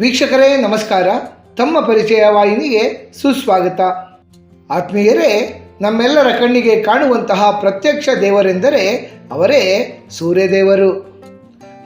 ವೀಕ್ಷಕರೇ, ನಮಸ್ಕಾರ. ತಮ್ಮ ಪರಿಚಯ ವಾಹಿನಿಗೆ ಸುಸ್ವಾಗತ. ಆತ್ಮೀಯರೇ, ನಮ್ಮೆಲ್ಲರ ಕಣ್ಣಿಗೆ ಕಾಣುವಂತಹ ಪ್ರತ್ಯಕ್ಷ ದೇವರೆಂದರೆ ಅವರೇ ಸೂರ್ಯದೇವರು.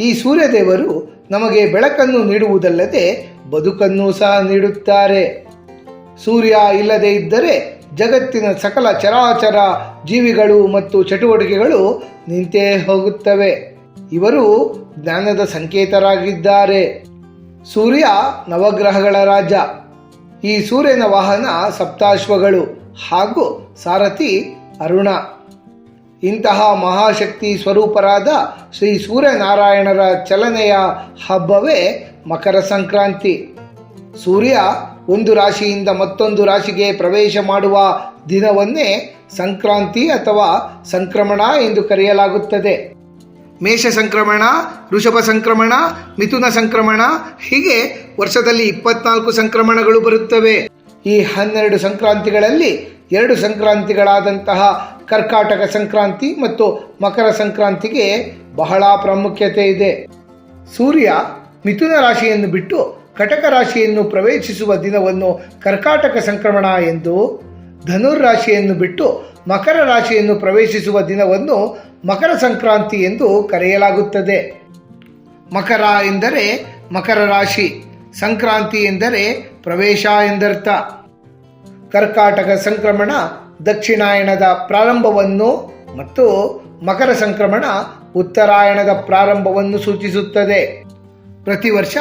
ಈ ಸೂರ್ಯದೇವರು ನಮಗೆ ಬೆಳಕನ್ನು ನೀಡುವುದಲ್ಲದೆ ಬದುಕನ್ನು ಸಹ ನೀಡುತ್ತಾರೆ. ಸೂರ್ಯ ಇಲ್ಲದೆ ಇದ್ದರೆ ಜಗತ್ತಿನ ಸಕಲ ಚರಾಚರ ಜೀವಿಗಳು ಮತ್ತು ಚಟುವಟಿಕೆಗಳು ನಿಂತೇ ಹೋಗುತ್ತವೆ. ಇವರು ಜ್ಞಾನದ ಸಂಕೇತರಾಗಿದ್ದಾರೆ. ಸೂರ್ಯ ನವಗ್ರಹಗಳ ರಾಜ. ಈ ಸೂರ್ಯನ ವಾಹನ ಸಪ್ತಾಶ್ವಗಳು ಹಾಗೂ ಸಾರಥಿ ಅರುಣ. ಇಂತಹ ಮಹಾಶಕ್ತಿ ಸ್ವರೂಪರಾದ ಶ್ರೀ ಸೂರ್ಯನಾರಾಯಣರ ಚಲನೆಯ ಹಬ್ಬವೇ ಮಕರ ಸಂಕ್ರಾಂತಿ. ಸೂರ್ಯ ಒಂದು ರಾಶಿಯಿಂದ ಮತ್ತೊಂದು ರಾಶಿಗೆ ಪ್ರವೇಶ ಮಾಡುವ ದಿನವನ್ನೇ ಸಂಕ್ರಾಂತಿ ಅಥವಾ ಸಂಕ್ರಮಣ ಎಂದು ಕರೆಯಲಾಗುತ್ತದೆ. ಮೇಷ ಸಂಕ್ರಮಣ ಋಷಭ ಸಂಕ್ರಮಣ, ಮಿಥುನ ಸಂಕ್ರಮಣ, ಹೀಗೆ ವರ್ಷದಲ್ಲಿ ಇಪ್ಪತ್ನಾಲ್ಕು ಸಂಕ್ರಮಣಗಳು ಬರುತ್ತವೆ. ಈ ಹನ್ನೆರಡು ಸಂಕ್ರಾಂತಿಗಳಲ್ಲಿ ಎರಡು ಸಂಕ್ರಾಂತಿಗಳಾದಂತಹ ಕರ್ಕಾಟಕ ಸಂಕ್ರಾಂತಿ ಮತ್ತು ಮಕರ ಸಂಕ್ರಾಂತಿಗೆ ಬಹಳ ಪ್ರಾಮುಖ್ಯತೆ ಇದೆ. ಸೂರ್ಯ ಮಿಥುನ ರಾಶಿಯನ್ನು ಬಿಟ್ಟು ಕಟಕ ರಾಶಿಯನ್ನು ಪ್ರವೇಶಿಸುವ ದಿನವನ್ನು ಕರ್ಕಾಟಕ ಸಂಕ್ರಮಣ ಎಂದು ಧನುರ್ ರಾಶಿಯನ್ನು ಬಿಟ್ಟು ಮಕರ ರಾಶಿಯನ್ನು ಪ್ರವೇಶಿಸುವ ದಿನವನ್ನು ಮಕರ ಸಂಕ್ರಾಂತಿ ಎಂದು ಕರೆಯಲಾಗುತ್ತದೆ. ಮಕರ ಎಂದರೆ ಮಕರ ರಾಶಿ, ಸಂಕ್ರಾಂತಿ ಎಂದರೆ ಪ್ರವೇಶ ಎಂದರ್ಥ. ಕರ್ಕಾಟಕ ಸಂಕ್ರಮಣ ದಕ್ಷಿಣಾಯಣದ ಪ್ರಾರಂಭವನ್ನು ಮತ್ತು ಮಕರ ಸಂಕ್ರಮಣ ಉತ್ತರಾಯಣದ ಪ್ರಾರಂಭವನ್ನು ಸೂಚಿಸುತ್ತದೆ. ಪ್ರತಿ ವರ್ಷ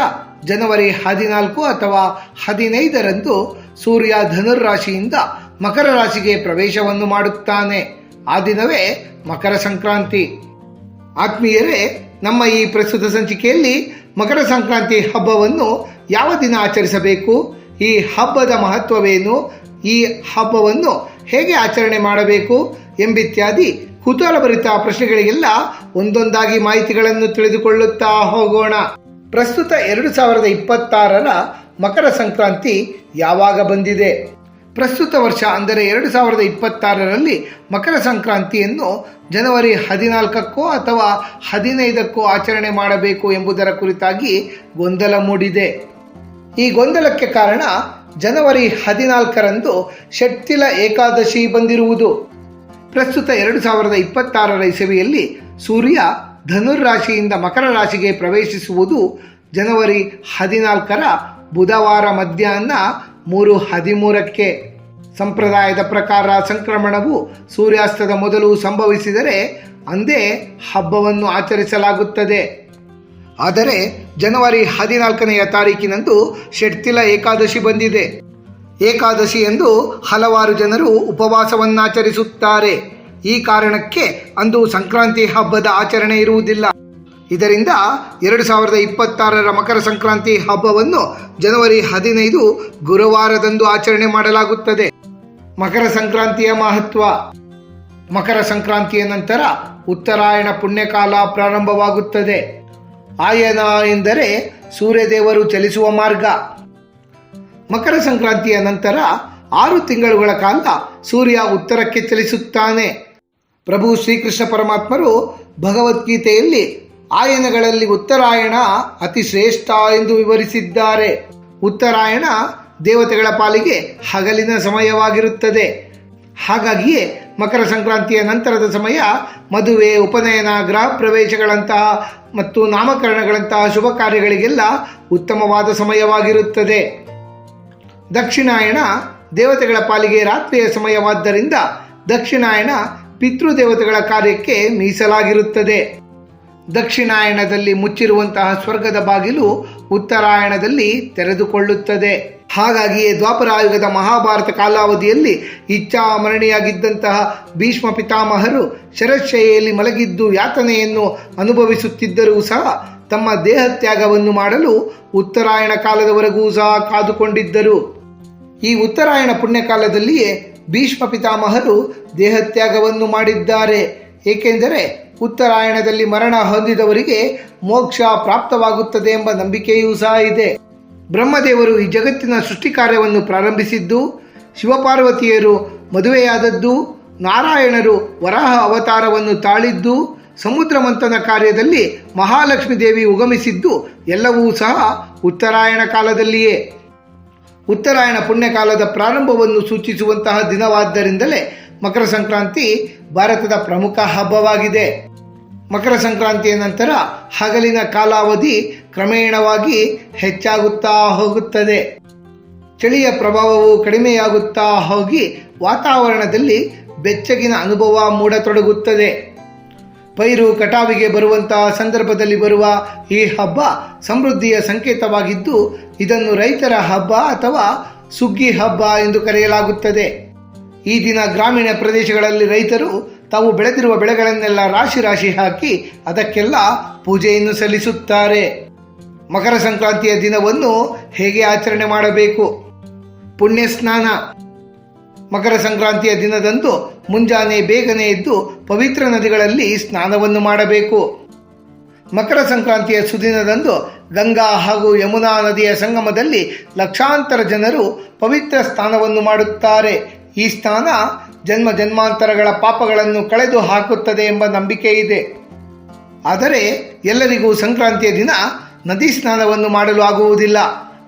ಜನವರಿ ಹದಿನಾಲ್ಕು ಅಥವಾ ಹದಿನೈದರಂದು ಸೂರ್ಯ ಧನುರ್ ರಾಶಿಯಿಂದ ಮಕರ ರಾಶಿಗೆ ಪ್ರವೇಶವನ್ನು ಮಾಡುತ್ತಾನೆ. ಆ ದಿನವೇ ಮಕರ ಸಂಕ್ರಾಂತಿ. ಆತ್ಮೀಯರೇ, ನಮ್ಮ ಈ ಪ್ರಸ್ತುತ ಸಂಚಿಕೆಯಲ್ಲಿ ಮಕರ ಸಂಕ್ರಾಂತಿ ಹಬ್ಬವನ್ನು ಯಾವ ದಿನ ಆಚರಿಸಬೇಕು? ಈ ಹಬ್ಬದ ಮಹತ್ವವೇನು? ಈ ಹಬ್ಬವನ್ನು ಹೇಗೆ ಆಚರಣೆ ಮಾಡಬೇಕು? ಎಂಬಿತ್ಯಾದಿ ಕುತೂಹಲಭರಿತ ಪ್ರಶ್ನೆಗಳಿಗೆಲ್ಲ ಒಂದೊಂದಾಗಿ ಮಾಹಿತಿಗಳನ್ನು ತಿಳಿದುಕೊಳ್ಳುತ್ತಾ ಹೋಗೋಣ. ಪ್ರಸ್ತುತ ಎರಡು ಸಾವಿರದ ಇಪ್ಪತ್ತಾರರ ಮಕರ ಸಂಕ್ರಾಂತಿ ಯಾವಾಗ ಬಂದಿದೆ? ಪ್ರಸ್ತುತ ವರ್ಷ ಅಂದರೆ ಎರಡು ಸಾವಿರದ ಇಪ್ಪತ್ತಾರರಲ್ಲಿ ಮಕರ ಸಂಕ್ರಾಂತಿಯನ್ನು ಜನವರಿ ಹದಿನಾಲ್ಕಕ್ಕೋ ಅಥವಾ ಹದಿನೈದಕ್ಕೋ ಆಚರಣೆ ಮಾಡಬೇಕು ಎಂಬುದರ ಕುರಿತಾಗಿ ಗೊಂದಲ ಮೂಡಿದೆ. ಈ ಗೊಂದಲಕ್ಕೆ ಕಾರಣ ಜನವರಿ ಹದಿನಾಲ್ಕರಂದು ಷಟ್ತಿಲ ಏಕಾದಶಿ ಬಂದಿರುವುದು. ಪ್ರಸ್ತುತ ಎರಡು ಸಾವಿರದ ಇಪ್ಪತ್ತಾರರ ಇಸವಿಯಲ್ಲಿ ಸೂರ್ಯ ಧನುರ್ ರಾಶಿಯಿಂದ ಮಕರ ರಾಶಿಗೆ ಪ್ರವೇಶಿಸುವುದು ಜನವರಿ ಹದಿನಾಲ್ಕರ ಬುಧವಾರ ಮಧ್ಯಾಹ್ನ ಮೂರು ಹದಿಮೂರಕ್ಕೆ ಸಂಪ್ರದಾಯದ ಪ್ರಕಾರ ಸಂಕ್ರಮಣವು ಸೂರ್ಯಾಸ್ತದ ಮೊದಲು ಸಂಭವಿಸಿದರೆ ಅಂದೇ ಹಬ್ಬವನ್ನು ಆಚರಿಸಲಾಗುತ್ತದೆ. ಆದರೆ ಜನವರಿ ಹದಿನಾಲ್ಕನೆಯ ತಾರೀಕಿನಂದು ಷಟ್ತಿಲ ಏಕಾದಶಿ ಬಂದಿದೆ. ಏಕಾದಶಿ ಎಂದು ಹಲವಾರು ಜನರು ಉಪವಾಸವನ್ನಾಚರಿಸುತ್ತಾರೆ. ಈ ಕಾರಣಕ್ಕೆ ಅಂದು ಸಂಕ್ರಾಂತಿ ಹಬ್ಬದ ಆಚರಣೆ ಇರುವುದಿಲ್ಲ. ಇದರಿಂದ ಎರಡು ಸಾವಿರದ ಇಪ್ಪತ್ತಾರರ ಮಕರ ಸಂಕ್ರಾಂತಿ ಹಬ್ಬವನ್ನು ಜನವರಿ ಹದಿನೈದು ಗುರುವಾರದಂದು ಆಚರಣೆ ಮಾಡಲಾಗುತ್ತದೆ. ಮಕರ ಸಂಕ್ರಾಂತಿಯ ಮಹತ್ವ. ಮಕರ ಸಂಕ್ರಾಂತಿಯ ನಂತರ ಉತ್ತರಾಯಣ ಪುಣ್ಯಕಾಲ ಪ್ರಾರಂಭವಾಗುತ್ತದೆ. ಆಯನ ಎಂದರೆ ಸೂರ್ಯದೇವರು ಚಲಿಸುವ ಮಾರ್ಗ. ಮಕರ ಸಂಕ್ರಾಂತಿಯ ನಂತರ ಆರು ತಿಂಗಳುಗಳ ಕಾಲ ಸೂರ್ಯ ಉತ್ತರಕ್ಕೆ ಚಲಿಸುತ್ತಾನೆ. ಪ್ರಭು ಶ್ರೀಕೃಷ್ಣ ಪರಮಾತ್ಮರು ಭಗವದ್ಗೀತೆಯಲ್ಲಿ ಆಯನಗಳಲ್ಲಿ ಉತ್ತರಾಯಣ ಅತಿ ಶ್ರೇಷ್ಠ ಎಂದು ವಿವರಿಸಿದ್ದಾರೆ. ಉತ್ತರಾಯಣ ದೇವತೆಗಳ ಪಾಲಿಗೆ ಹಗಲಿನ ಸಮಯವಾಗಿರುತ್ತದೆ. ಹಾಗಾಗಿಯೇ ಮಕರ ಸಂಕ್ರಾಂತಿಯ ನಂತರದ ಸಮಯ ಮದುವೆ, ಉಪನಯನ, ಗೃಹ ಪ್ರವೇಶಗಳಂತಹ ಮತ್ತು ನಾಮಕರಣಗಳಂತಹ ಶುಭ ಕಾರ್ಯಗಳಿಗೆಲ್ಲ ಉತ್ತಮವಾದ ಸಮಯವಾಗಿರುತ್ತದೆ. ದಕ್ಷಿಣಾಯಣ ದೇವತೆಗಳ ಪಾಲಿಗೆ ರಾತ್ರಿಯ ಸಮಯವಾದ್ದರಿಂದ ದಕ್ಷಿಣಾಯಣ ಪಿತೃದೇವತೆಗಳ ಕಾರ್ಯಕ್ಕೆ ಮೀಸಲಾಗಿರುತ್ತದೆ. ದಕ್ಷಿಣಾಯಣದಲ್ಲಿ ಮುಚ್ಚಿರುವಂತಹ ಸ್ವರ್ಗದ ಬಾಗಿಲು ಉತ್ತರಾಯಣದಲ್ಲಿ ತೆರೆದುಕೊಳ್ಳುತ್ತದೆ. ಹಾಗಾಗಿಯೇ ದ್ವಾಪರಾಯುಗದ ಮಹಾಭಾರತ ಕಾಲಾವಧಿಯಲ್ಲಿ ಇಚ್ಛಾಮರಣಿಯಾಗಿದ್ದಂತಹ ಭೀಷ್ಮ ಪಿತಾಮಹರು ಶರಶೈಯಲ್ಲಿ ಮಲಗಿದ್ದು ಯಾತನೆಯನ್ನು ಅನುಭವಿಸುತ್ತಿದ್ದರೂ ಸಹ ತಮ್ಮ ದೇಹತ್ಯಾಗವನ್ನು ಮಾಡಲು ಉತ್ತರಾಯಣ ಕಾಲದವರೆಗೂ ಸಹ ಕಾದುಕೊಂಡಿದ್ದರು. ಈ ಉತ್ತರಾಯಣ ಪುಣ್ಯಕಾಲದಲ್ಲಿಯೇ ಭೀಷ್ಮ ಪಿತಾಮಹರು ದೇಹತ್ಯಾಗವನ್ನು ಮಾಡಿದ್ದಾರೆ. ಏಕೆಂದರೆ ಉತ್ತರಾಯಣದಲ್ಲಿ ಮರಣ ಹೊಂದಿದವರಿಗೆ ಮೋಕ್ಷ ಪ್ರಾಪ್ತವಾಗುತ್ತದೆ ಎಂಬ ನಂಬಿಕೆಯೂ ಸಹ ಇದೆ. ಬ್ರಹ್ಮದೇವರು ಈ ಜಗತ್ತಿನ ಸೃಷ್ಟಿ ಕಾರ್ಯವನ್ನು ಪ್ರಾರಂಭಿಸಿದ್ದು, ಶಿವಪಾರ್ವತಿಯರು ಮದುವೆಯಾದದ್ದು, ನಾರಾಯಣರು ವರಾಹ ಅವತಾರವನ್ನು ತಾಳಿದ್ದು ಸಮುದ್ರ ಮಂಥನ ಕಾರ್ಯದಲ್ಲಿ ಮಹಾಲಕ್ಷ್ಮಿ ದೇವಿ ಉಗಮಿಸಿದ್ದು, ಎಲ್ಲವೂ ಸಹ ಉತ್ತರಾಯಣ ಕಾಲದಲ್ಲಿಯೇ. ಉತ್ತರಾಯಣ ಪುಣ್ಯಕಾಲದ ಪ್ರಾರಂಭವನ್ನು ಸೂಚಿಸುವಂತಹ ದಿನವಾದ್ದರಿಂದಲೇ ಮಕರ ಸಂಕ್ರಾಂತಿ ಭಾರತದ ಪ್ರಮುಖ ಹಬ್ಬವಾಗಿದೆ. ಮಕರ ಸಂಕ್ರಾಂತಿಯ ನಂತರ ಹಗಲಿನ ಕಾಲಾವಧಿ ಕ್ರಮೇಣವಾಗಿ ಹೆಚ್ಚಾಗುತ್ತಾ ಹೋಗುತ್ತದೆ. ಚಳಿಯ ಪ್ರಭಾವವು ಕಡಿಮೆಯಾಗುತ್ತಾ ಹೋಗಿ ವಾತಾವರಣದಲ್ಲಿ ಬೆಚ್ಚಗಿನ ಅನುಭವ ಮೂಡತೊಡಗುತ್ತದೆ. ಪೈರು ಕಟಾವಿಗೆ ಬರುವಂತಹ ಸಂದರ್ಭದಲ್ಲಿ ಬರುವ ಈ ಹಬ್ಬ ಸಮೃದ್ಧಿಯ ಸಂಕೇತವಾಗಿದ್ದು, ಇದನ್ನು ರೈತರ ಹಬ್ಬ ಅಥವಾ ಸುಗ್ಗಿ ಹಬ್ಬ ಎಂದು ಕರೆಯಲಾಗುತ್ತದೆ. ಈ ದಿನ ಗ್ರಾಮೀಣ ಪ್ರದೇಶಗಳಲ್ಲಿ ರೈತರು ತಾವು ಬೆಳೆದಿರುವ ಬೆಳೆಗಳನ್ನೆಲ್ಲ ರಾಶಿ ರಾಶಿ ಹಾಕಿ ಅದಕ್ಕೆಲ್ಲ ಪೂಜೆಯನ್ನು ಸಲ್ಲಿಸುತ್ತಾರೆ. ಮಕರ ಸಂಕ್ರಾಂತಿಯ ದಿನವನ್ನು ಹೇಗೆ ಆಚರಣೆ ಮಾಡಬೇಕು? ಪುಣ್ಯ ಸ್ನಾನ. ಮಕರ ಸಂಕ್ರಾಂತಿಯ ದಿನದಂದು ಮುಂಜಾನೆ ಬೇಗನೆ ಎದ್ದು ಪವಿತ್ರ ನದಿಗಳಲ್ಲಿ ಸ್ನಾನವನ್ನು ಮಾಡಬೇಕು. ಮಕರ ಸಂಕ್ರಾಂತಿಯ ಸುದಿನದಂದು ಗಂಗಾ ಹಾಗೂ ಯಮುನಾ ನದಿಯ ಸಂಗಮದಲ್ಲಿ ಲಕ್ಷಾಂತರ ಜನರು ಪವಿತ್ರ ಸ್ನಾನವನ್ನು ಮಾಡುತ್ತಾರೆ. ಈ ಸ್ನಾನ ಜನ್ಮ ಜನ್ಮಾಂತರಗಳ ಪಾಪಗಳನ್ನು ಕಳೆದು ಹಾಕುತ್ತದೆ ಎಂಬ ನಂಬಿಕೆ ಇದೆ. ಆದರೆ ಎಲ್ಲರಿಗೂ ಸಂಕ್ರಾಂತಿಯ ದಿನ ನದಿ ಸ್ನಾನವನ್ನು ಮಾಡಲು ಆಗುವುದಿಲ್ಲ.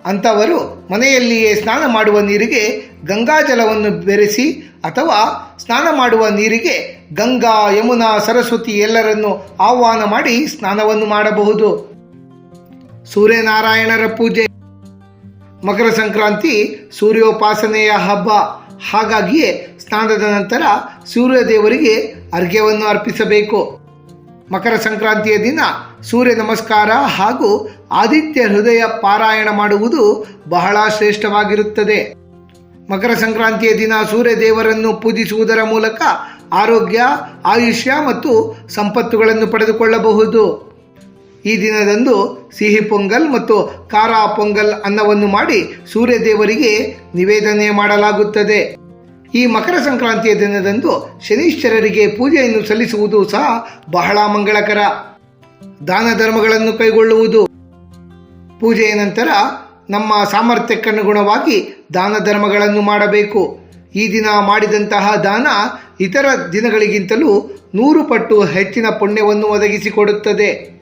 ಅಂಥವರು ಮನೆಯಲ್ಲಿಯೇ ಸ್ನಾನ ಮಾಡುವ ನೀರಿಗೆ ಗಂಗಾಜಲವನ್ನು ಬೆರೆಸಿ ಅಥವಾ ಸ್ನಾನ ಮಾಡುವ ನೀರಿಗೆ ಗಂಗಾ, ಯಮುನಾ, ಸರಸ್ವತಿ ಎಲ್ಲರನ್ನು ಆಹ್ವಾನ ಮಾಡಿ ಸ್ನಾನವನ್ನು ಮಾಡಬಹುದು. ಸೂರ್ಯನಾರಾಯಣರ ಪೂಜೆ. ಮಕರ ಸಂಕ್ರಾಂತಿ ಸೂರ್ಯೋಪಾಸನೆಯ ಹಬ್ಬ. ಹಾಗಾಗಿಯೇ ಸ್ನಾನದ ನಂತರ ಸೂರ್ಯದೇವರಿಗೆ ಅರ್ಘ್ಯವನ್ನು ಅರ್ಪಿಸಬೇಕು. ಮಕರ ಸಂಕ್ರಾಂತಿಯ ದಿನ ಸೂರ್ಯ ನಮಸ್ಕಾರ ಹಾಗೂ ಆದಿತ್ಯ ಹೃದಯ ಪಾರಾಯಣ ಮಾಡುವುದು ಬಹಳ ಶ್ರೇಷ್ಠವಾಗಿರುತ್ತದೆ. ಮಕರ ಸಂಕ್ರಾಂತಿಯ ದಿನ ಸೂರ್ಯ ದೇವರನ್ನು ಪೂಜಿಸುವುದರ ಮೂಲಕ ಆರೋಗ್ಯ, ಆಯುಷ್ಯ ಮತ್ತು ಸಂಪತ್ತುಗಳನ್ನು ಪಡೆದುಕೊಳ್ಳಬಹುದು. ಈ ದಿನದಂದು ಸಿಹಿ ಪೊಂಗಲ್ ಮತ್ತು ಖಾರ ಪೊಂಗಲ್ ಅನ್ನವನ್ನು ಮಾಡಿ ಸೂರ್ಯ ದೇವರಿಗೆ ನಿವೇದನೆ ಮಾಡಲಾಗುತ್ತದೆ. ಈ ಮಕರ ಸಂಕ್ರಾಂತಿಯ ದಿನದಂದು ಶನೀಶ್ವರರಿಗೆ ಪೂಜೆಯನ್ನು ಸಲ್ಲಿಸುವುದು ಸಹ ಬಹಳ ಮಂಗಳಕರ. ದಾನ ಧರ್ಮಗಳನ್ನು ಕೈಗೊಳ್ಳುವುದು. ಪೂಜೆಯ ನಂತರ ನಮ್ಮ ಸಾಮರ್ಥ್ಯಕ್ಕನುಗುಣವಾಗಿ ದಾನ ಧರ್ಮಗಳನ್ನು ಮಾಡಬೇಕು. ಈ ದಿನ ಮಾಡಿದಂತಹ ದಾನ ಇತರ ದಿನಗಳಿಗಿಂತಲೂ ನೂರು ಪಟ್ಟು ಹೆಚ್ಚಿನ ಪುಣ್ಯವನ್ನು ಒದಗಿಸಿಕೊಡುತ್ತದೆ.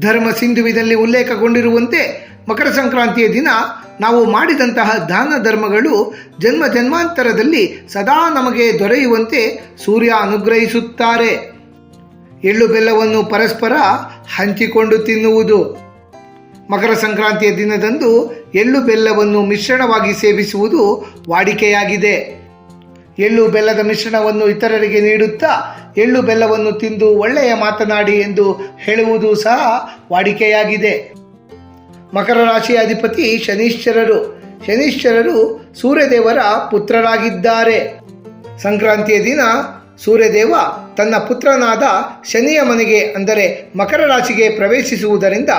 ಧರ್ಮ ಸಿಂಧುವಿನಲ್ಲಿ ಉಲ್ಲೇಖಗೊಂಡಿರುವಂತೆ ಮಕರ ಸಂಕ್ರಾಂತಿಯ ದಿನ ನಾವು ಮಾಡಿದಂತಹ ದಾನ ಧರ್ಮಗಳು ಜನ್ಮ ಜನ್ಮಾಂತರದಲ್ಲಿ ಸದಾ ನಮಗೆ ದೊರೆಯುವಂತೆ ಸೂರ್ಯ ಅನುಗ್ರಹಿಸುತ್ತಾರೆ. ಎಳ್ಳು ಬೆಲ್ಲವನ್ನು ಪರಸ್ಪರ ಹಂಚಿಕೊಂಡು ತಿನ್ನುವುದು. ಮಕರ ಸಂಕ್ರಾಂತಿಯ ದಿನದಂದು ಎಳ್ಳು ಬೆಲ್ಲವನ್ನು ಮಿಶ್ರಣವಾಗಿ ಸೇವಿಸುವುದು ವಾಡಿಕೆಯಾಗಿದೆ. ಎಳ್ಳು ಬೆಲ್ಲದ ಮಿಶ್ರಣವನ್ನು ಇತರರಿಗೆ ನೀಡುತ್ತಾ ಎಳ್ಳು ಬೆಲ್ಲವನ್ನು ತಿಂದು ಒಳ್ಳೆಯ ಮಾತನಾಡಿ ಎಂದು ಹೇಳುವುದು ಸಹ ವಾಡಿಕೆಯಾಗಿದೆ. ಮಕರ ರಾಶಿಯ ಅಧಿಪತಿ ಶನೀಶ್ವರರು ಶನೀಶ್ವರರು ಸೂರ್ಯದೇವರ ಪುತ್ರರಾಗಿದ್ದಾರೆ. ಸಂಕ್ರಾಂತಿಯ ದಿನ ಸೂರ್ಯದೇವ ತನ್ನ ಪುತ್ರನಾದ ಶನಿಯ ಮನೆಗೆ, ಅಂದರೆ ಮಕರ ರಾಶಿಗೆ ಪ್ರವೇಶಿಸುವುದರಿಂದ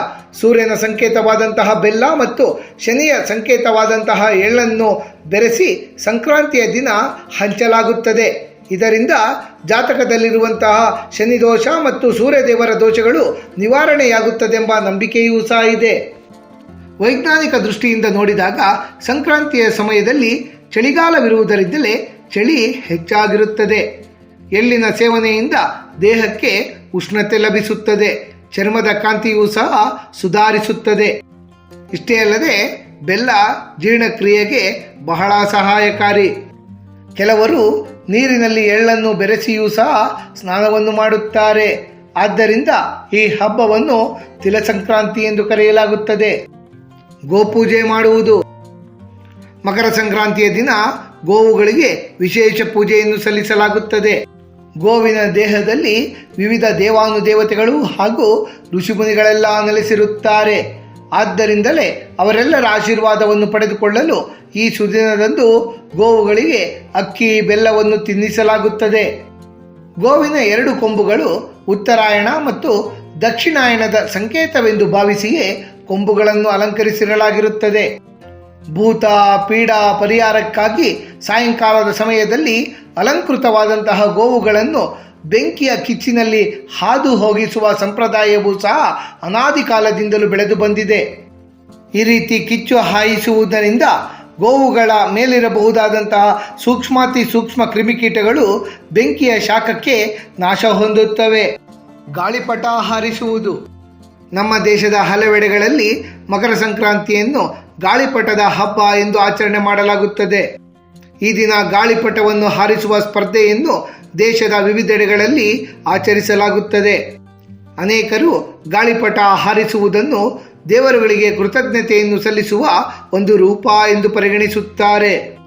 ಸೂರ್ಯನ ಸಂಕೇತವಾದಂತಹ ಬೆಲ್ಲ ಮತ್ತು ಶನಿಯ ಸಂಕೇತವಾದಂತಹ ಎಳ್ಳನ್ನು ಬೆರೆಸಿ ಸಂಕ್ರಾಂತಿಯ ದಿನ ಹಂಚಲಾಗುತ್ತದೆ. ಇದರಿಂದ ಜಾತಕದಲ್ಲಿರುವಂತಹ ಶನಿ ದೋಷ ಮತ್ತು ಸೂರ್ಯದೇವರ ದೋಷಗಳು ನಿವಾರಣೆಯಾಗುತ್ತದೆಂಬ ನಂಬಿಕೆಯೂ ಸಹ ಇದೆ. ವೈಜ್ಞಾನಿಕ ದೃಷ್ಟಿಯಿಂದ ನೋಡಿದಾಗ ಸಂಕ್ರಾಂತಿಯ ಸಮಯದಲ್ಲಿ ಚಳಿಗಾಲವಿರುವುದರಿಂದಲೇ ಚಳಿ ಹೆಚ್ಚಾಗಿರುತ್ತದೆ. ಎಳ್ಳಿನ ಸೇವನೆಯಿಂದ ದೇಹಕ್ಕೆ ಉಷ್ಣತೆ ಲಭಿಸುತ್ತದೆ. ಚರ್ಮದ ಕಾಂತಿಯೂ ಸಹ ಸುಧಾರಿಸುತ್ತದೆ. ಇಷ್ಟೇ ಅಲ್ಲದೆ ಬೆಲ್ಲ ಜೀರ್ಣಕ್ರಿಯೆಗೆ ಬಹಳ ಸಹಾಯಕಾರಿ. ಕೆಲವರು ನೀರಿನಲ್ಲಿ ಎಳ್ಳನ್ನು ಬೆರೆಸಿಯೂ ಸಹ ಸ್ನಾನವನ್ನು ಮಾಡುತ್ತಾರೆ. ಆದ್ದರಿಂದ ಈ ಹಬ್ಬವನ್ನು ತಿಲಸಂಕ್ರಾಂತಿ ಎಂದು ಕರೆಯಲಾಗುತ್ತದೆ. ಗೋಪೂಜೆ ಮಾಡುವುದು. ಮಕರ ಸಂಕ್ರಾಂತಿಯ ದಿನ ಗೋವುಗಳಿಗೆ ವಿಶೇಷ ಪೂಜೆಯನ್ನು ಸಲ್ಲಿಸಲಾಗುತ್ತದೆ. ಗೋವಿನ ದೇಹದಲ್ಲಿ ವಿವಿಧ ದೇವಾನುದೇವತೆಗಳು ಹಾಗೂ ಋಷಿಮುನಿಗಳೆಲ್ಲ ನೆಲೆಸಿರುತ್ತಾರೆ. ಆದ್ದರಿಂದಲೇ ಅವರೆಲ್ಲರ ಆಶೀರ್ವಾದವನ್ನು ಪಡೆದುಕೊಳ್ಳಲು ಈ ಸುದಿನದಂದು ಗೋವುಗಳಿಗೆ ಅಕ್ಕಿ, ಬೆಲ್ಲವನ್ನು ತಿನ್ನಿಸಲಾಗುತ್ತದೆ. ಗೋವಿನ ಎರಡು ಕೊಂಬುಗಳು ಉತ್ತರಾಯಣ ಮತ್ತು ದಕ್ಷಿಣಾಯಣದ ಸಂಕೇತವೆಂದು ಭಾವಿಸಿಯೇ ಕೊಂಬುಗಳನ್ನು ಅಲಂಕರಿಸಿರಲಾಗಿರುತ್ತದೆ. ಭೂತ, ಪೀಡಾ ಪರಿಹಾರಕ್ಕಾಗಿ ಸಾಯಂಕಾಲದ ಸಮಯದಲ್ಲಿ ಅಲಂಕೃತವಾದಂತಹ ಗೋವುಗಳನ್ನು ಬೆಂಕಿಯ ಕಿಚ್ಚಿನಲ್ಲಿ ಹಾದು ಹೋಗಿಸುವ ಸಂಪ್ರದಾಯವೂ ಸಹ ಅನಾದಿ ಕಾಲದಿಂದಲೂ ಬೆಳೆದು ಬಂದಿದೆ. ಈ ರೀತಿ ಕಿಚ್ಚು ಹಾಯಿಸುವುದರಿಂದ ಗೋವುಗಳ ಮೇಲಿರಬಹುದಾದಂತಹ ಸೂಕ್ಷ್ಮಾತಿ ಸೂಕ್ಷ್ಮ ಕ್ರಿಮಿಕೀಟಗಳು ಬೆಂಕಿಯ ಶಾಖಕ್ಕೆ ನಾಶ ಹೊಂದುತ್ತವೆ. ಗಾಳಿಪಟ ಹಾರಿಸುವುದು. ನಮ್ಮ ದೇಶದ ಹಲವೆಡೆಗಳಲ್ಲಿ ಮಕರ ಸಂಕ್ರಾಂತಿಯನ್ನು ಗಾಳಿಪಟದ ಹಬ್ಬ ಎಂದು ಆಚರಣೆ ಮಾಡಲಾಗುತ್ತದೆ. ಈ ದಿನ ಗಾಳಿಪಟವನ್ನು ಹಾರಿಸುವ ಸ್ಪರ್ಧೆಯನ್ನು ದೇಶದ ವಿವಿಧೆಡೆಗಳಲ್ಲಿ ಆಚರಿಸಲಾಗುತ್ತದೆ. ಅನೇಕರು ಗಾಳಿಪಟ ಹಾರಿಸುವುದನ್ನು ದೇವರುಗಳಿಗೆ ಕೃತಜ್ಞತೆಯನ್ನು ಸಲ್ಲಿಸುವ ಒಂದು ರೂಪ ಎಂದು ಪರಿಗಣಿಸುತ್ತಾರೆ.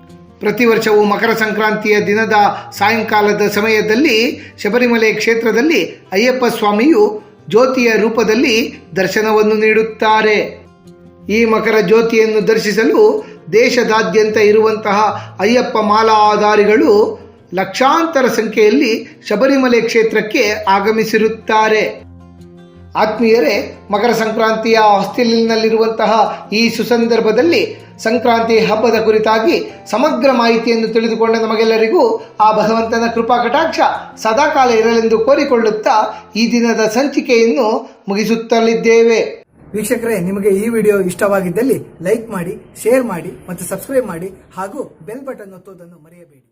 ಪ್ರತಿ ವರ್ಷವೂ ಮಕರ ಸಂಕ್ರಾಂತಿಯ ದಿನದ ಸಾಯಂಕಾಲದ ಸಮಯದಲ್ಲಿ ಶಬರಿಮಲೆ ಕ್ಷೇತ್ರದಲ್ಲಿ ಅಯ್ಯಪ್ಪ ಸ್ವಾಮಿಯು ಜ್ಯೋತಿಯ ರೂಪದಲ್ಲಿ ದರ್ಶನವನ್ನು ನೀಡುತ್ತಾರೆ. ಈ ಮಕರ ಜ್ಯೋತಿಯನ್ನು ದರ್ಶಿಸಲು ದೇಶದಾದ್ಯಂತ ಇರುವಂತಹ ಅಯ್ಯಪ್ಪ ಮಾಲಾಧಾರಿಗಳು ಲಕ್ಷಾಂತರ ಸಂಖ್ಯೆಯಲ್ಲಿ ಶಬರಿಮಲೆ ಕ್ಷೇತ್ರಕ್ಕೆ ಆಗಮಿಸಿರುತ್ತಾರೆ. ಆತ್ಮೀಯರೇ, ಮಕರ ಸಂಕ್ರಾಂತಿಯ ಹಾಸ್ಟೆಲ್ನಲ್ಲಿರುವಂತಹ ಈ ಸುಸಂದರ್ಭದಲ್ಲಿ ಸಂಕ್ರಾಂತಿ ಹಬ್ಬದ ಕುರಿತಾಗಿ ಸಮಗ್ರ ಮಾಹಿತಿಯನ್ನು ತಿಳಿದುಕೊಂಡ ನಮಗೆಲ್ಲರಿಗೂ ಆ ಭಗವಂತನ ಕೃಪಾ ಕಟಾಕ್ಷ ಸದಾಕಾಲ ಇರಲೆಂದು ಕೋರಿಕೊಳ್ಳುತ್ತಾ ಈ ದಿನದ ಸಂಚಿಕೆಯನ್ನು ಮುಗಿಸುತ್ತಲಿದ್ದೇವೆ. ವೀಕ್ಷಕರೇ, ನಿಮಗೆ ಈ ವಿಡಿಯೋ ಇಷ್ಟವಾಗಿದ್ದಲ್ಲಿ ಲೈಕ್ ಮಾಡಿ, ಶೇರ್ ಮಾಡಿ ಮತ್ತು ಸಬ್ಸ್ಕ್ರೈಬ್ ಮಾಡಿ ಹಾಗೂ ಬೆಲ್ ಬಟನ್ ಒತ್ತುವುದನ್ನು ಮರೆಯಬೇಡಿ.